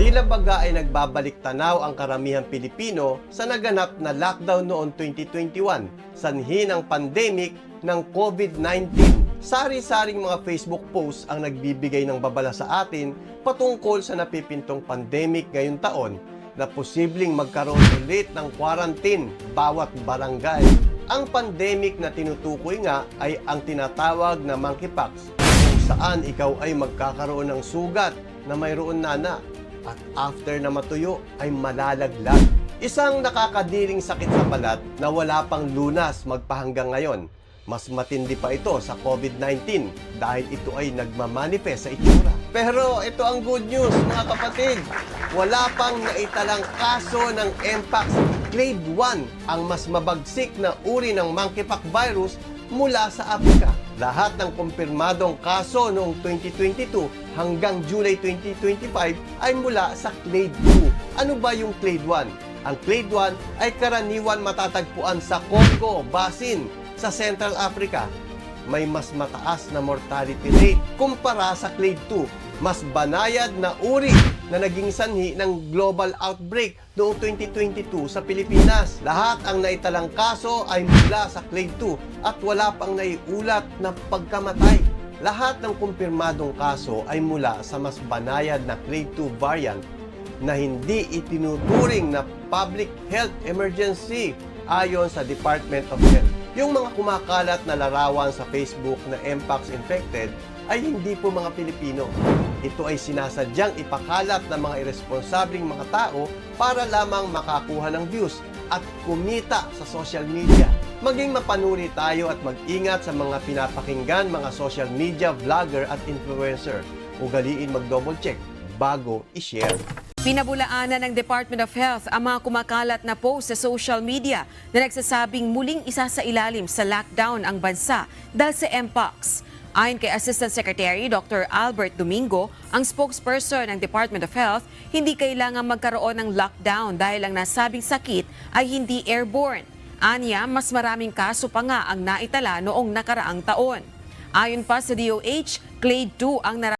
Tila baga ay nagbabalik tanaw ang karamihang Pilipino sa naganap na lockdown noong 2021, sanhi ng pandemic ng COVID-19. Sari-saring mga Facebook posts ang nagbibigay ng babala sa atin patungkol sa napipintong pandemic ngayong taon na posibleng magkaroon ulit ng quarantine bawat barangay. Ang pandemic na tinutukoy nga ay ang tinatawag na monkeypox kung saan ikaw ay magkakaroon ng sugat na mayroon nana at after na matuyo ay malalaglag. Isang nakakadiring sakit sa balat na wala pang lunas magpahanggang ngayon. Mas matindi pa ito sa COVID-19 dahil ito ay nagmamanifest sa itsura. Pero ito ang good news mga kapatid. Wala pang naitalang kaso ng Mpox Clade 1, ang mas mabagsik na uri ng monkeypox virus mula sa Africa. Lahat ng kumpirmadong kaso noong 2022 hanggang July 2025 ay mula sa Clade 2. Ano ba yung Clade 1? Ang Clade 1 ay karaniwan matatagpuan sa Congo Basin sa Central Africa. May mas mataas na mortality rate kumpara sa Clade 2. Mas banayad na uri na naging sanhi ng global outbreak noong 2022 sa Pilipinas. Lahat ang naitalang kaso ay mula sa Clade 2 at wala pang naiulat na pagkamatay. Lahat ng kumpirmadong kaso ay mula sa mas banayad na Clade 2 variant na hindi itinuturing na public health emergency ayon sa Department of Health. Yung mga kumakalat na larawan sa Facebook na Mpox infected ay hindi po mga Pilipino. Ito ay sinasadyang ipakalat ng mga irresponsableng mga tao para lamang makakuha ng views at kumita sa social media. Maging mapanuri tayo at mag-ingat sa mga pinapakinggan mga social media vlogger at influencer. Ugaliin mag-double check bago i-share. Pinabulaanan ng Department of Health ang mga kumakalat na post sa social media na nagsasabing muling isa sa ilalim sa lockdown ang bansa dahil sa Mpox. Ayon kay Assistant Secretary Dr. Albert Domingo, ang spokesperson ng Department of Health, hindi kailangan magkaroon ng lockdown dahil ang nasabing sakit ay hindi airborne. Anya, mas maraming kaso pa nga ang naitala noong nakaraang taon. Ayon pa sa DOH, Clade 2 ang nara-